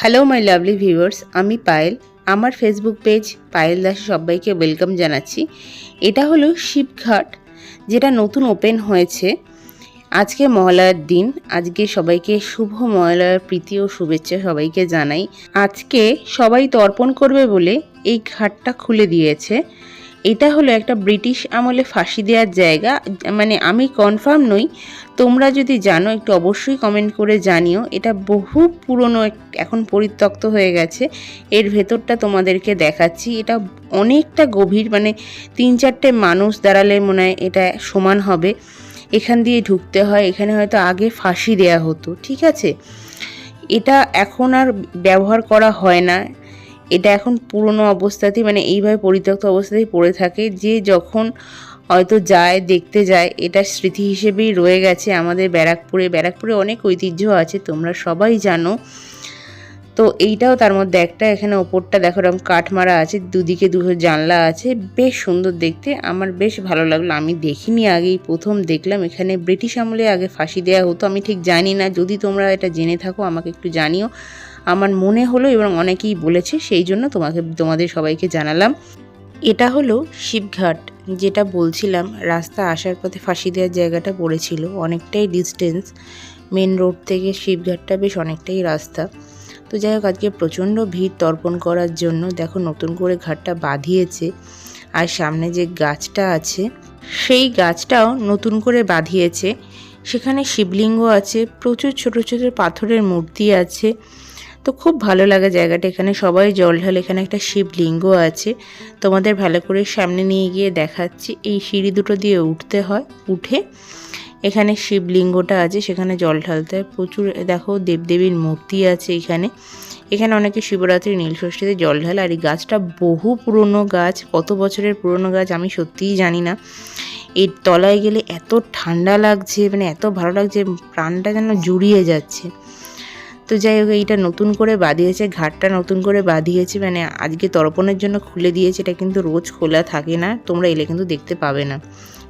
Hello my lovely viewers আমি পায়েল। আমার Facebook page Payel Das সবাইকে ওয়েলকাম জানাচ্ছি। এটা হলো শিবঘাট, যেটা নতুন ওপেন হয়েছে। আজকে মহালয়ার দিন। আজকে সবাইকে শুভ মহালয়ার প্রীতি ও শুভেচ্ছা সবাইকে জানাই। আজকে সবাই তর্পণ করবে বলে এই ঘাটটা খুলে দিয়েছে। এটা হলো একটা ব্রিটিশ আমলে ফাঁসি দেওয়ার জায়গা। মানে আমি কনফার্ম নই, তোমরা যদি জানো একটু অবশ্যই কমেন্ট করে জানিও। এটা বহু পুরনো এখন পরিত্যক্ত হয়ে গেছে। এর ভেতরটা তোমাদেরকে দেখাচ্ছি। এটা অনেকটা গভীর মানে তিন চারটে মানুষ দাঁড়ালে মনে হয় এটা সমান হবে। এখান দিয়ে ঢুকতে হয়, এখানে হয়তো আগে ফাঁসি দেয়া হতো, ঠিক আছে? এটা এখন আর ব্যবহার করা হয় না। এটা এখন পুরনো অবস্থাতেই মানে এইভাবে পরিত্যক্ত অবস্থাতেই পড়ে থাকে যে যখন হয়তো যায়, দেখতে যায়, এটা স্মৃতি হিসেবেই রয়ে গেছে আমাদের ব্যারাকপুরে। ব্যারাকপুরে অনেক ঐতিহ্য আছে, তোমরা সবাই জানো। তো এইটাও তার মধ্যে একটা, এখানে ওপরটা দেখো এরকম কাঠ মারা আছে, দুদিকে দুটো জানলা আছে, বেশ সুন্দর দেখতে। আমার বেশ ভালো লাগল, আমি দেখিনি আগেই প্রথম দেখলাম, এখানে ব্রিটিশ আমলে আগে ফাঁসি দেওয়া হতো, আমি ঠিক জানি না, যদি তোমরা এটা জেনে থাকো, আমাকে একটু জানিও। আমার মনে হলো এবং অনেকেই বলেছে, সেই জন্য তোমাকে, তোমাদের সবাইকে জানালাম। এটা হলো শিবঘাট, যেটা বলছিলাম, রাস্তা আসার পথে ফাঁসি দেওয়ার জায়গাটা পড়েছিল অনেকটাই ডিস্টেন্স মেন রোড থেকে শিবঘাটটা বেশ অনেকটাই রাস্তা। তো যাই হোক, আজকে প্রচণ্ড ভিড় তর্পণ করার জন্য দেখো নতুন করে ঘাটটা বাঁধিয়েছে। আর সামনে যে গাছটা আছে, সেই গাছটাও নতুন করে বাঁধিয়েছে। সেখানে শিবলিঙ্গ আছে, প্রচুর ছোট ছোট পাথরের মূর্তি আছে। তো খুব ভালো লাগে জায়গাটা। এখানে সবাই জল ঢালে, এখানে একটা শিবলিঙ্গ আছে। তোমাদের ভালো করে সামনে নিয়ে গিয়ে দেখাচ্ছি। এই সিঁড়ি দুটো দিয়ে উঠতে হয়, উঠে এখানে শিবলিঙ্গটা আছে, সেখানে জল ঢালতে হয়। প্রচুর, দেখো দেবদেবীর মূর্তি আছে এখানে। এখানে অনেকে শিবরাত্রি নীলষষ্ঠীতে জল ঢালে, আর এই গাছটা বহু পুরনো গাছ, কত বছরের পুরনো গাছ আমি সত্যিই জানি না। এর তলায় গেলে এত ঠান্ডা লাগছে মানে এত ভালো লাগছে, প্রাণটা যেন জুড়িয়ে যাচ্ছে। তো যাই হোক, এইটা নতুন করে বাঁধিয়েছে, ঘাটটা নতুন করে বাঁধিয়েছে মানে আজকে তর্পণের জন্য খুলে দিয়েছে, এটা কিন্তু রোজ খোলা থাকে না, তোমরা এলে কিন্তু দেখতে পাবে না।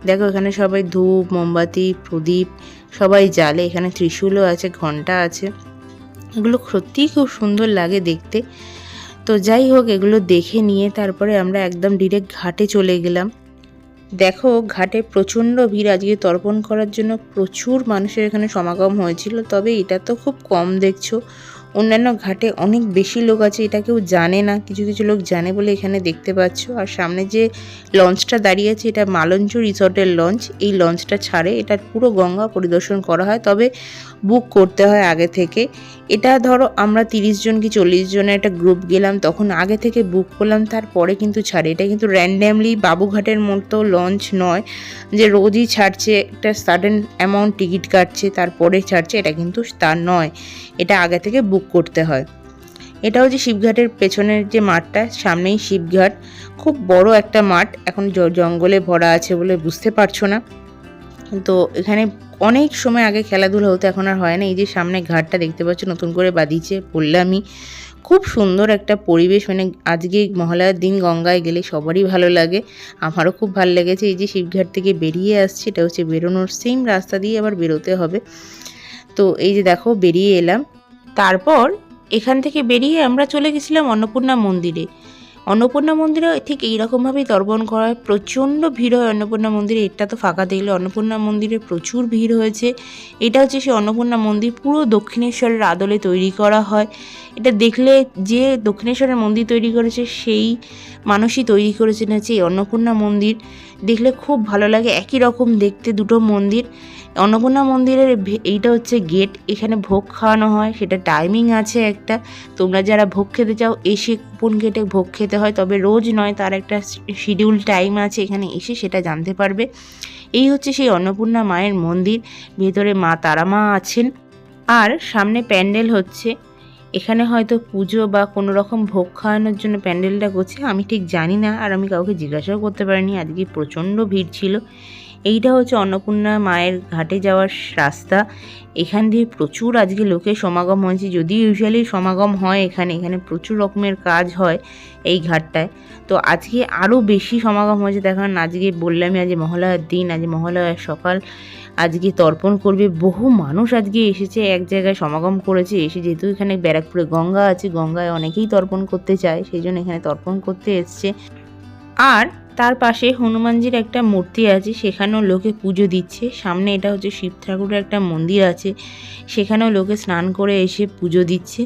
দেখো, এখানে সবাই ধূপ, মোমবাতি, প্রদীপ, সবাই জ্বালে, এখানে ত্রিশূলও আছে, ঘণ্টা আছে। এগুলো সত্যিই খুব সুন্দর লাগে দেখতে। তো যাই হোক, এগুলো দেখে নিয়ে তারপরে আমরা একদম ডিরেক্ট ঘাটে চলে গেলাম। দেখো, ঘাটে প্রচণ্ড ভিড়। আজকে তর্পণ করার জন্য প্রচুর মানুষের এখানে সমাগম হয়েছিল। তবে এটা তো খুব কম দেখছ। অন্যান্য ঘাটে অনেক বেশি লোক আছে, এটা কেউ জানে না। কিছু কিছু লোক জানে বলে এখানে দেখতে পাচ্ছ। আর সামনে যে লঞ্চটা দাঁড়িয়ে আছে, এটা মালঞ্চ রিসর্টের লঞ্চ। এই লঞ্চটা ছাড়ে। এটা পুরো গঙ্গা পরিদর্শন করা হয়। তবে বুক করতে হয় আগে থেকে। এটা ধরো আমরা তিরিশ জন কি চল্লিশ জনের একটা গ্রুপ গেলাম, তখন আগে থেকে বুক করলাম, তারপরে কিন্তু ছাড়ে। এটা কিন্তু র্যান্ডামলি বাবুঘাটের মতো লঞ্চ নয় যে রোজই ছাড়ছে, একটা সাডেন অ্যামাউন্ট টিকিট কাটছে, তারপরে ছাড়ছে, এটা কিন্তু তার নয়। এটা আগে থেকে বুক করতে হয়। এটা হচ্ছে শিবঘাটের পেছনের যে মাঠটা, সামনেই শিবঘাট। খুব বড় একটা মাঠ, এখন জঙ্গলে ভরা আছে বলে বুঝতে পারছ না। তো এখানে অনেক সময় আগে খেলাধুলা হতো, এখন আর হয় না। এই যে সামনে ঘাটটা দেখতে পাচ্ছ, নতুন করে বাঁধিয়েছে বললামই খুব সুন্দর একটা পরিবেশ মানে আজকে মহালয়ার দিন গঙ্গায় গেলে সবারই ভালো লাগে। আমারও খুব ভালো লেগেছে। এই যে শিবঘাট থেকে বেরিয়ে আসছে, এটা হচ্ছে বেরোনোর সেম রাস্তা দিয়ে আবার বেরোতে হবে। তো এই যে দেখো, বেরিয়ে এলাম। তারপর এখান থেকে বেরিয়ে আমরা চলে গেছিলাম অন্নপূর্ণা মন্দিরে। অন্নপূর্ণা মন্দিরেও ঠিক এইরকমভাবেই দর্পণ করা হয়। প্রচণ্ড ভিড় হয় অন্নপূর্ণা মন্দিরে। এটা তো ফাঁকা দেখলে অন্নপূর্ণা মন্দিরে প্রচুর ভিড় হয়েছে। এটা হচ্ছে সেই অন্নপূর্ণা মন্দির পুরো দক্ষিণেশ্বরের আদলে তৈরি করা হয়। এটা দেখলে যে দক্ষিণেশ্বরের মন্দির তৈরি করেছে, সেই মানুষই তৈরি করেছেন হচ্ছে এই অন্নপূর্ণা মন্দির। দেখলে খুব ভালো লাগে, একই রকম দেখতে দুটো মন্দির। অন্নপূর্ণা মন্দিরের এইটা হচ্ছে গেট, এখানে ভোগ খাওয়ানো হয়, সেটা টাইমিং আছে একটা। তোমরা যারা ভোগ খেতে চাও, এসে কুপন কেটে ভোগ খেতে হয়, তবে রোজ নয়, তার একটা শিডিউল টাইম আছে, এখানে এসে সেটা জানতে পারবে। এই হচ্ছে সেই অন্নপূর্ণা মায়ের মন্দির, ভেতরে মা তারা মা আছেন। আর সামনে প্যান্ডেল হচ্ছে। এখানে হয়তো পুজো বা কোনো রকম ভোগ খাওয়ানোর জন্য প্যান্ডেলটা করছে আমি ঠিক জানি না আর আমি কাউকে জিজ্ঞাসাও করতে পারিনি, আজকে প্রচণ্ড ভিড় ছিল। এইটা হচ্ছে অন্নপূর্ণা মায়ের ঘাটে যাওয়ার রাস্তা। এখান দিয়ে প্রচুর আজকে লোকের সমাগম হয়েছে যদি ইউজুয়ালি সমাগম হয় এখানে এখানে প্রচুর রকমের কাজ হয় এই ঘাটটায়। তো আজকে আরও বেশি সমাগম হয়েছে, দেখুন, আজকে বললামই আজ মহালয়ার দিন, আজ মহালয়ার সকাল, আজকে তর্পণ করবে, বহু মানুষ আজকে এসেছে, এক জায়গায় সমাগম করেছে, এসে যেহেতু এখানে ব্যারাকপুরে গঙ্গা আছে, গঙ্গায় অনেকেই তর্পণ করতে চায়, সেই জন্য এখানে তর্পণ করতে এসছে। আর তার পাশে হনুমানজির একটা মূর্তি আছে, সেখানেও লোকে পুজো দিচ্ছে। সামনে এটা হচ্ছে শিব ঠাকুরের একটা মন্দির আছে, সেখানেও লোকে স্নান করে এসে পুজো দিচ্ছে।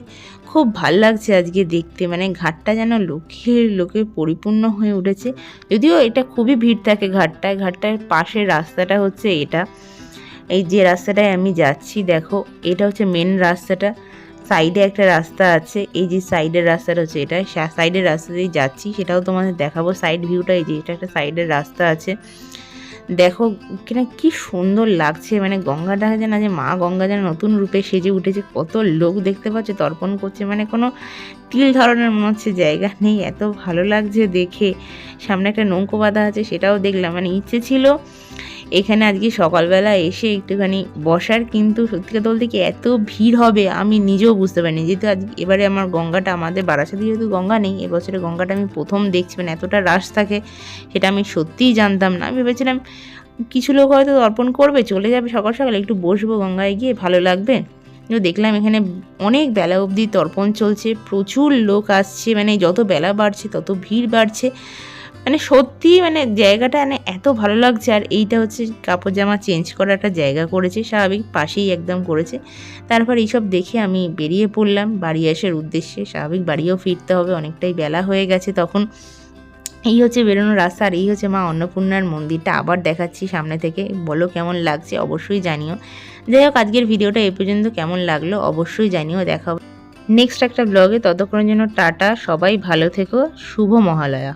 খুব ভালো লাগছে আজকে দেখতে মানে ঘাটটা যেন লোকের লোকে পরিপূর্ণ হয়ে উঠেছে। যদিও এটা খুবই ভিড় থাকে ঘাটটায়, ঘাটটার পাশের রাস্তাটা হচ্ছে এটা। এই যে রাস্তাটায় আমি যাচ্ছি, দেখো, এটা হচ্ছে মেন রাস্তাটা। সাইডে একটা রাস্তা আছে, এই যে সাইডের রাস্তাটা হচ্ছে এটা সাইডের রাস্তা দিয়ে যাচ্ছি, সেটাও তোমাদের দেখাবো, সাইড ভিউটা এই যে এটা একটা সাইডের রাস্তা আছে। দেখো কিনা কি সুন্দর লাগছে মানে গঙ্গাটা যেন যে মা গঙ্গা যেন নতুন রূপে সেজে উঠেছে, কত লোক দেখতে পাচ্ছে, তর্পণ করছে মানে কোনো তিল ধরনের মনে হচ্ছে জায়গা নেই, এত ভালো লাগছে দেখে। সামনে একটা নৌকো বাঁধা আছে, সেটাও দেখলাম মানে ইচ্ছে ছিল এখানে আজকে সকালবেলা এসে একটুখানি বসার, কিন্তু সত্যি কথা বলতে কি এত ভিড় হবে আমি নিজেও বুঝতে পারিনি। যেহেতু আজ এবারে আমার গঙ্গাটা, আমাদের বারাসাতে যেহেতু গঙ্গা নেই, এবছরে গঙ্গাটা আমি প্রথম দেখছি মানে এতটা রাশ থাকে, সেটা আমি সত্যিই জানতাম না। আমি ভেবেছিলাম কিছু লোক হয়তো অর্পণ করবে, চলে যাবে সকাল সকাল, একটু বসবো গঙ্গায় গিয়ে, ভালো লাগবে। দেখলাম এখানে অনেক বেলা অবধি তর্পণ চলছে, প্রচুর লোক আসছে মানে যত বেলা বাড়ছে তত ভিড় বাড়ছে। মানে সত্যি মানে জায়গাটা মানে এত ভালো লাগছে, আর এইটা হচ্ছে কাপড় জামা চেঞ্জ করার একটা জায়গা করেছে, স্বাভাবিক পাশেই একদম করেছে। তারপর এইসব দেখে আমি বেরিয়ে পড়লাম বাড়ি আসার উদ্দেশ্যে, স্বাভাবিক বাড়িও ফিরতে হবে, অনেকটাই বেলা হয়ে গেছে তখন। এই হচ্ছে বেরোনোর রাস্তা, আর এই হচ্ছে মা অন্নপূর্ণার মন্দিরটা আবার দেখাচ্ছি সামনে থেকে। বলো কেমন লাগছে অবশ্যই জানিও। যাই হোক, আজকের ভিডিওটা এই পর্যন্ত কেমন লাগল অবশ্যই জানিও দেখাবো নেক্সট একটা ব্লগে ততক্ষণের জন্য টাটা, সবাই ভালো থেকো, শুভ মহালয়া।